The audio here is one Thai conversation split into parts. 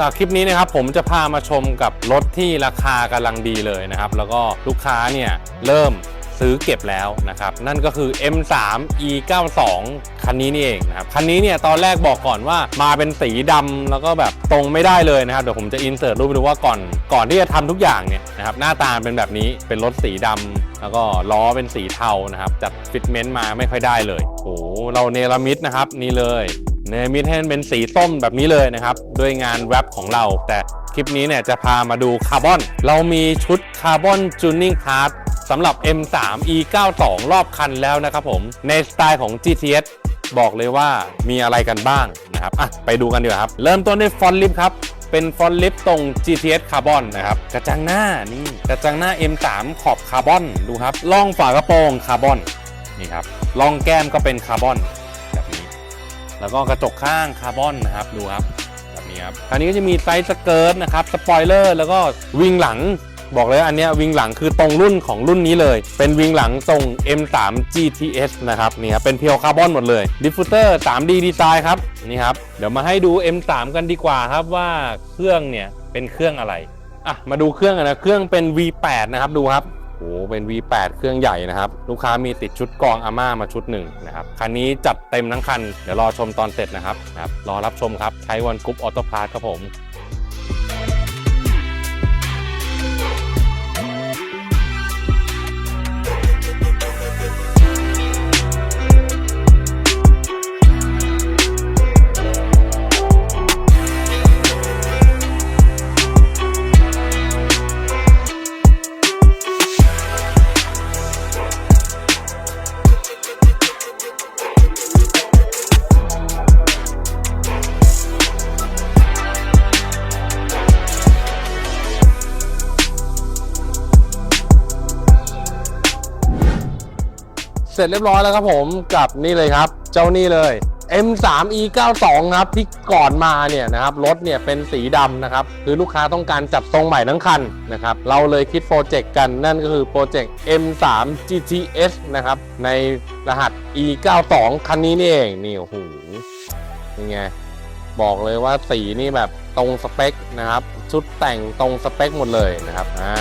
สำหรับคลิปนี้นะครับผมจะพามาชมกับรถที่ราคากำลังดีเลยนะครับ แล้วก็ลูกค้าเนี่ยเริ่มซื้อเก็บแล้วนะครับ นั่นก็คือ M3 E92 คันนี้นี่เองนะครับ คันนี้เนี่ยตอนแรกบอกก่อนว่ามาเป็นสีดำแล้วก็แบบตรงไม่ได้เลยนะครับ เดี๋ยวผมจะอินเสิร์ตรูปไปดูว่าก่อนก่อนที่จะทำทุกอย่างเนี่ยนะครับหน้าตาเป็นแบบนี้เป็นรถสีดำแล้วก็ล้อเป็นสีเทานะครับจัดฟิตเมนต์มาไม่ค่อยได้เลยโอ้โหเราเนรมิตนะครับนี่เลย เนมิตให้มันเป็นสีส้มแบบนี้เลยนะครับ ด้วยงานแรปของเรา แต่คลิปนี้เนี่ยจะพามาดูคาร์บอน เรามีชุดคาร์บอนจูนิ่งพาร์ทสำหรับ M3 E92 รอบคันแล้วนะครับผม ในสไตล์ของ GTS บอกเลยว่ามีอะไรกันบ้างนะครับอะไปดูกันดีกว่าครับ เริ่มต้นด้วยฟอนต์ลิฟครับ เป็นฟอนต์ลิฟตรง GTS คาร์บอนนะครับ กระจังหน้านี่ กระจังหน้า M3 ขอบคาร์บอนดูครับล่องฝากระโปรงคาร์บอนนี่ครับล่องแก้มก็เป็นคาร์บอน แล้วก็กระจกข้างคาร์บอนนะครับดูครับแบบนี้ครับคราวนี้ก็จะมีไซส์สเกิร์ตนะครับสปอยเลอร์แล้วก็วิงหลังบอกเลยอันนี้วิงหลังคือตรงรุ่นของรุ่นนี้เลย เป็นวิงหลังทรง M3 GTS นะครับนี่ครับเป็นเพียวคาร์บอนหมดเลยดิฟฟูเตอร์ 3D ดีไซน์ครับนี่ครับเดี๋ยวมาให้ดู M3 กันดีกว่าครับว่าเครื่องเนี่ยเป็นเครื่องอะไรอะมาดูเครื่องกันนะเครื่องเป็น V8 นะครับดูครับ เป็น V8 เครื่องใหญ่นะครับ ลูกค้ามีติดชุดกองอาม่ามาชุดหนึ่งนะครับ คันนี้จัดเต็มทั้งคัน เดี๋ยวรอชมตอนเสร็จนะครับนะครับ รอรับชมครับ ใช้วันกรุ๊ปออโต้พาร์ทครับผม สร็จเรียบร้อยแล้วครับผมกับนี่เลยครับ เจ้านี่เลย M3 E92 ครับที่ก่อนมาเนี่ยนะครับรถเนี่ยเป็นสีดำนะครับคือลูกค้าต้องการจัดทรงใหม่ทั้งคันนะครับเราเลยคิดโปรเจกต์กันนั่นก็คือโปรเจกต์ M3 GTS นะครับในรหัส E92 คันนี้นี่เองนี่โอ้โหยังไง บอกเลยว่าสีนี่แบบตรงสเปคนะครับ ชุดแต่งตรงสเปคหมดเลยนะครับอ่า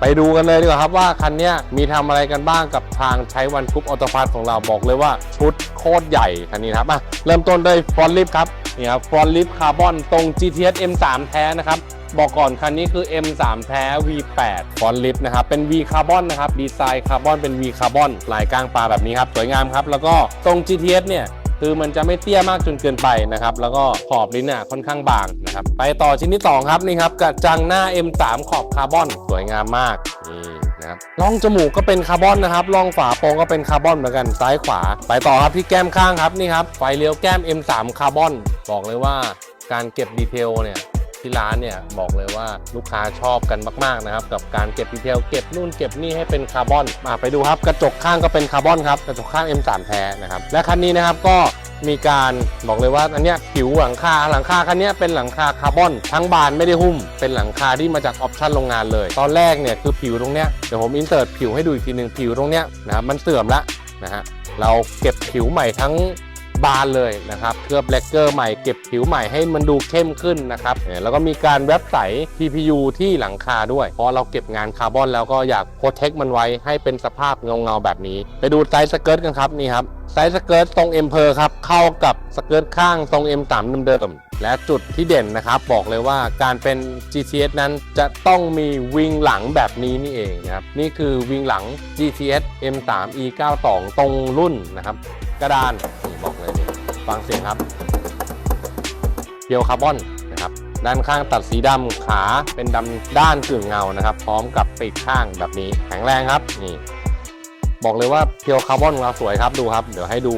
ไปดูกันเลยดีกว่าครับว่าคันนี้มีทำอะไรกันบ้างกับทางใช้วันกรุ๊ปออโตพาร์ของเราบอกเลยว่าชุดโคตรใหญ่คันนี้ครับอะเริ่มต้นด้วยฟอนลิฟครับนี่ครับฟอนลิฟคาร์บอนตรง GTS M3 แท้นะครับบอกก่อนคันนี้คือ M3 แท้ V8 ฟอนลิฟนะครับ เป็น V คาร์บอนนะครับ ดีไซน์คาร์บอนเป็น V คาร์บอนลายกลางปลาแบบนี้ครับ สวยงามครับ แล้วก็ตรง GTS เนี่ย คือมันจะไม่เตี้ยมากจนเกินไปนะครับ แล้วก็ขอบลิ้นอะค่อนข้างบางนะครับ ไปต่อชิ้นที่ 2 ครับนี่ครับกระจังหน้า M3 ขอบคาร์บอนสวยงามมากนี่นะครับร่องจมูกก็เป็นคาร์บอนนะครับร่องฝาโปรงก็เป็นคาร์บอนเหมือนกันซ้ายขวา ไปต่อครับที่แก้มข้างครับนี่ครับไฟเลี้ยวแก้ม M3 คาร์บอน บอกเลยว่าการเก็บดีเทลเนี่ย ที่ร้านเนี่ยบอกเลยว่าลูกค้าชอบกันมากๆนะครับกับการเก็บดีเทลเก็บนู่นเก็บนี่ให้เป็นคาร์บอนมาไปดูครับกระจกข้างก็เป็นคาร์บอนครับกระจกข้าง M3 แท้นะครับและคันนี้นะครับก็มีการบอกเลยว่าอันเนี้ยผิวหลังคาหลังคาคันนี้เป็นหลังคาคาร์บอนทั้งบานไม่ได้หุ้ม เป็นหลังคาที่มาจากออปชั่นโรงงานเลย ตอนแรกเนี่ยคือผิวตรงเนี้ยเดี๋ยวผมอินเสิร์ตผิวให้ดูอีกทีหนึ่งผิวตรงเนี้ยนะครับมันเสื่อมละนะฮะเราเก็บผิวใหม่ทั้ง บานเลยนะครับเคลือบแบล็กเกอร์ใหม่เก็บผิวใหม่ให้มันดูเข้มขึ้นนะครับแล้วก็มีการแรปใส TPU ที่หลังคาด้วย เพราะเราเก็บงานคาร์บอนแล้วก็อยากโปรเทคมันไว้ให้เป็นสภาพเงาๆแบบนี้ ไปดูไซส์สเกิร์ตกันครับนี่ครับไซส์สเกิร์ตทรง M เพอร์ครับเข้ากับสเกิร์ตข้างทรง M3 เดิมๆและจุดที่เด่นนะครับบอกเลยว่าการเป็น GTS นั้นจะต้องมีวิงหลังแบบนี้นี่เองนะครับนี่คือวิงหลัง GTS M3 E92 ตรงรุ่นนะครับกระดาน ฟังเสียงครับเพียวคาร์บอนนะครับด้านข้างตัดสีดำขาเป็นดำด้านกึ่งเงานะครับ พร้อมกับปีกข้างแบบนี้แข็งแรงครับนี่ บอกเลยว่าเพียวคาร์บอนของเราสวยครับดูครับ เดี๋ยวให้ดู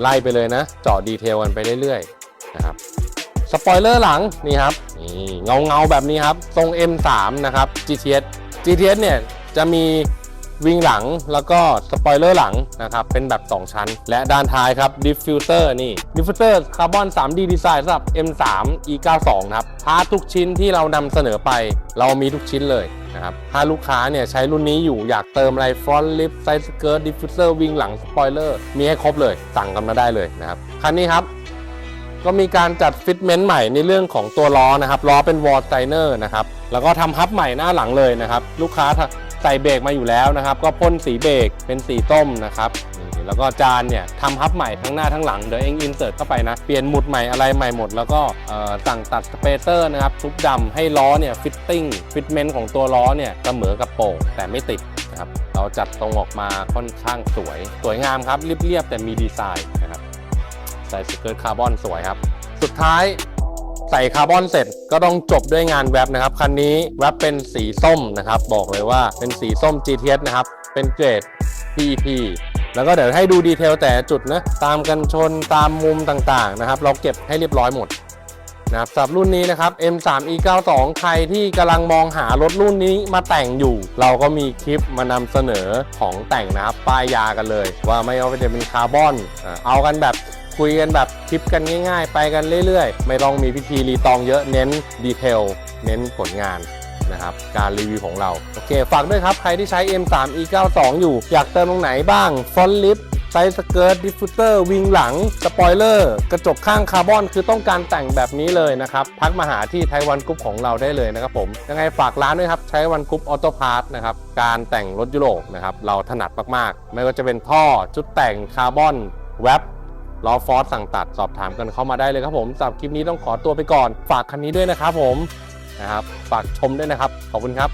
ไล่ไปเลยนะ เจาะดีเทลกันไปเรื่อยๆนะครับสปอยเลอร์หลังนี่ครับนี่เงาเงาแบบนี้ครับ ทรง M3 นะครับ GTS GTS เนี่ยจะมี วิงหลังแล้วก็สปอยเลอร์หลังนะครับเป็นแบบ 2 ชั้น และด้านท้ายครับดิฟฟิวเตอร์นี่ดิฟฟิวเตอร์คาร์บอน 3D ดีไซน์สำหรับ M3 E92 นะครับพาทุกชิ้นที่เรานำเสนอไป เรามีทุกชิ้นเลยนะครับถ้าลูกค้าเนี่ยใช้รุ่นนี้อยู่อยากเติมอะไรฟรอนต์ลิฟไซส์สเกิร์ตดิฟฟิวเซอร์วิงหลังสปอยเลอร์มีให้ครบเลย สั่งกันมาได้เลยนะครับคันนี้ครับก็มีการจัดฟิตเมนต์ใหม่ในเรื่องของตัวล้อนะครับล้อเป็นวอลไ i เนอร์นะครับแล้วก็ทำฮับใหม่หน้าหลังเลยนะครับลูกค้า ใส่เบรกมาอยู่แล้วนะครับ ก็พ่นสีเบรกเป็นสีต้มนะครับนี่แล้วก็จานเนี่ยทำฮับใหม่ทั้งหน้าทั้งหลังเดี๋ยวเองอินเสิร์ตเข้าไปนะเปลี่ยนหมุดใหม่อะไรใหม่หมด แล้วก็เอ่อสั่งตัดสเปเตอร์นะครับทุบดำให้ล้อเนี่ยฟิตติ้งฟิตเมนต์ของตัวล้อเนี่ยเสมอกับโป่งแต่ไม่ติดนะครับเราจัดตรงออกมาค่อนข้างสวย สวยงามครับเรียบๆแต่มีดีไซน์นะครับใส่สเกิร์ตคาร์บอนสวยครับ สุดท้าย ใส่คาร์บอนเสร็จก็ต้องจบด้วยงานแวบนะครับ คันนี้แวบเป็นสีส้มนะครับ บอกเลยว่าเป็นสีส้ม GTS นะครับ เป็นเกรด PEP แล้วก็เดี๋ยวให้ดูดีเทลแต่จุดนะ ตามกันชนตามมุมต่างๆนะครับ เราเก็บให้เรียบร้อยหมดนะครับสำหรับรุ่นนี้นะครับ M3E92 ใครที่กำลังมองหารถรุ่นนี้มาแต่งอยู่ เราก็มีคลิปมานำเสนอของแต่งนะครับ ป้ายยากันเลย ว่าไม่ว่าจะเป็นคาร์บอน เอากันแบบ คุยกันแบบคลิปกันง่าย ๆ ไปกันเรื่อยๆ ไม่ต้องมีพิธีรีตองเยอะเน้นดีเทลเน้นผลงานนะครับการรีวิวของเรา โอเค ฝากด้วยครับ ใครที่ใช้ M3E92 อยู่ อยากเติมตรงไหนบ้าง ฟอนลิฟไซส์สเกิร์ตดิฟฟิวเตอร์วิงหลัง สปอยเลอร์ กระจกข้างคาร์บอน คือต้องการแต่งแบบนี้เลยนะครับ ทักมาหาที่ไทวันกรุ๊ปของเราได้เลยนะครับผม ยังไงฝากร้านด้วยครับ ใช้วันกรุ๊ปออโต้พาร์ทนะครับ การแต่งรถยุโรปนะครับ เราถนัดมากๆ ไม่ว่าจะเป็นท่อ ชุดแต่งคาร์บอน แว็บ ล้อฟอสสั่งตัดสอบถามกันเข้ามาได้เลยครับผมสำหรับคลิปนี้ต้องขอตัวไปก่อน ฝากคันนี้ด้วยนะครับผมนะครับฝากชมด้วยนะครับ ขอบคุณครับ